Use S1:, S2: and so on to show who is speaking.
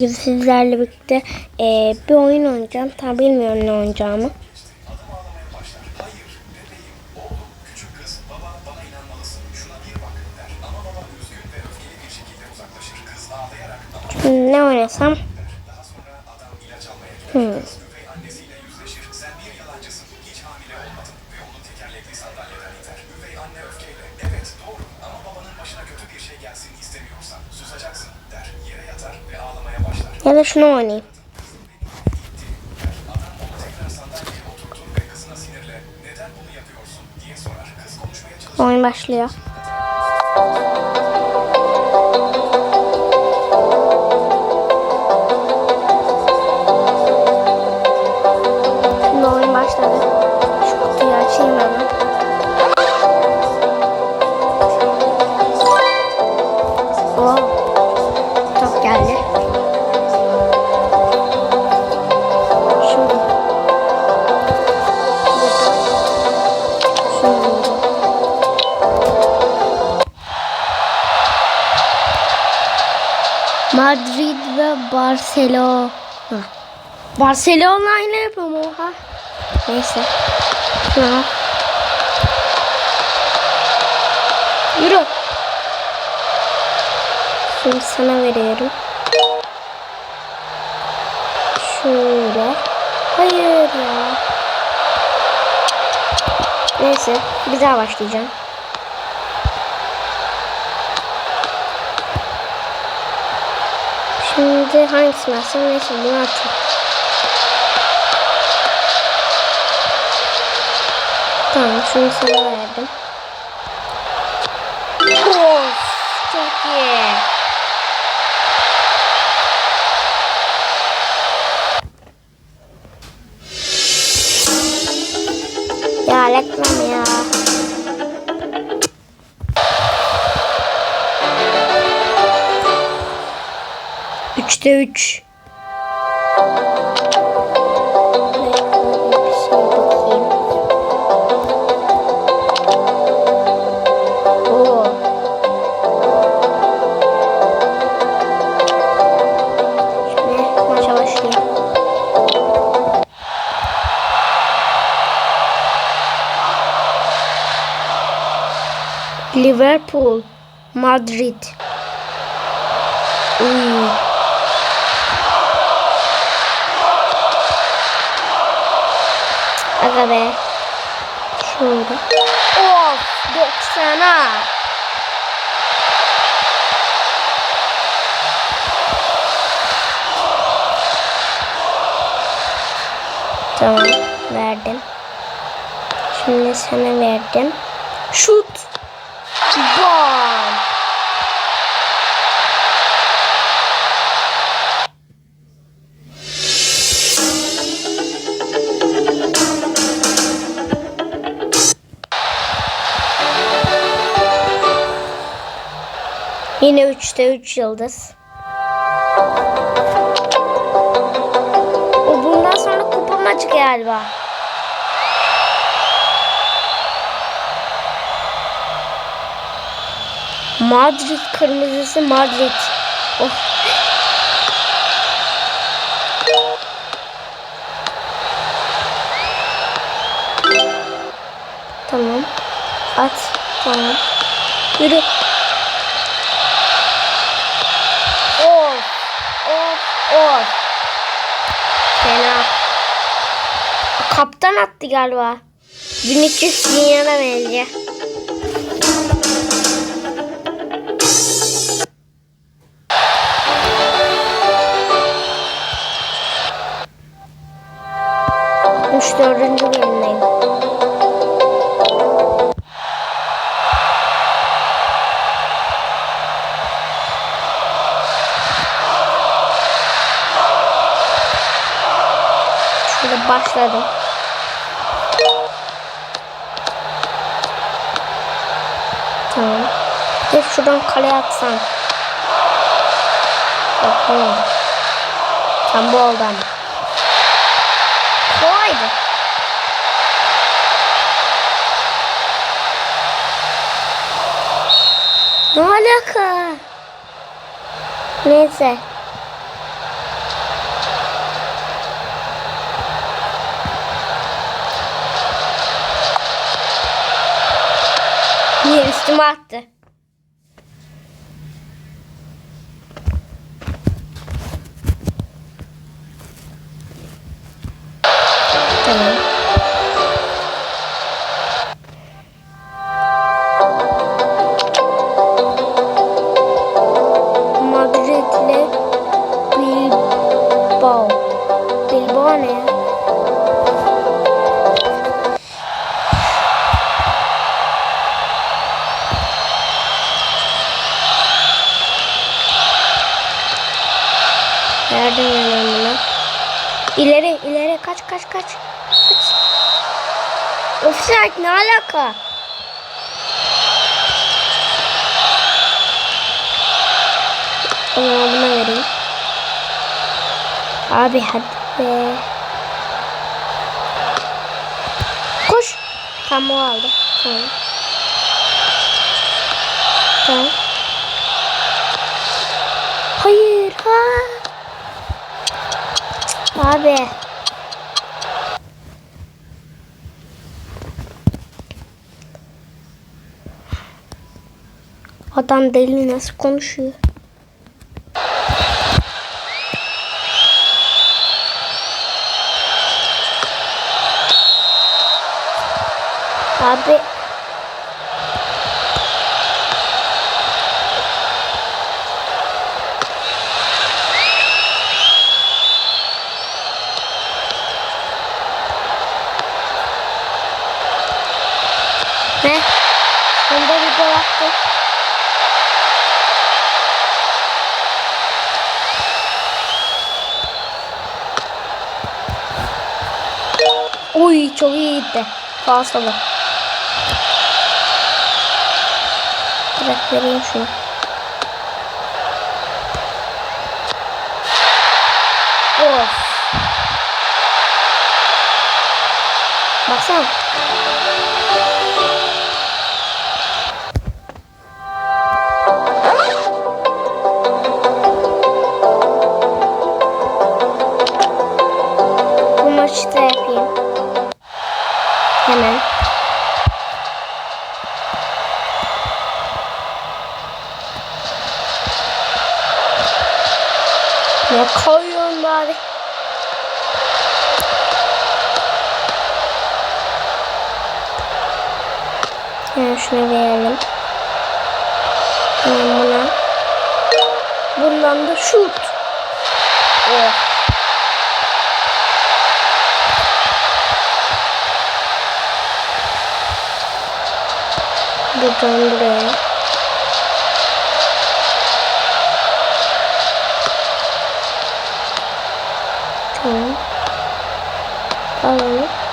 S1: Sizlerle birlikte e, bir oyun oynayacağım. Tam bilmiyorum ne oynayacağımı. Ne oynasam? Hmm. Ya da şunu oynayayım. Oyun başlıyor. Şimdi oyun başladı. Şu kutuyu açayım hemen. Madrid ve Barcelona. Barcelona ile yapıyorum oha. Neyse. Şuna. Yürü. Şimdi sana veriyorum. Şöyle. Hayır ya. Neyse. Bir daha başlayacağım. Şimdi hangisini alsam neyse bunu atayım. Tamam şunu sana verdim. Of çok iyi. Üçte üç. Liverpool, Madrid. Uy. Aga be. Şöyle. Of 90'a. Tamam verdim. Şimdi sana verdim. Şut. Bam. Yine 3'te 3 yıldız. O bundan sonra kupa maçı galiba. Madrid kırmızısı Madrid. Oh. Tamam. At. Tamam. Yürü. Of. Of. Of. Fena. Kaptan attı galiba. 1300 dünyana benziyor. Üç dördüncü bölümdeyim. Şurada başladım. Tamam. Bir şuradan kaleye atsan. Olmadı. Tam bu oldu ama. Kolaydı. Ne alaka? Neyse. Niye üstüme attı? Tamam. Madrid'le Bilbao. Bilbao ne ya? İleri, ileri kaç kaç kaç. Kaç. Offside ne alaka? O zaman buna vereyim. Abi hadi be. Koş. Tam o aldı. Tamam. Tamam. Hayır ha. Abi. Adam deli nasıl konuşuyor? Abi. Ne? Bunda bir gol attı. Uy çok iyi gitti. Bu. Bırak vereyim şunu. Of. Baksana. Bu maçı Hemen şunu verelim. Hemen buna. Bundan da şut. Oh. Buradan buraya. Tamam. Alalım.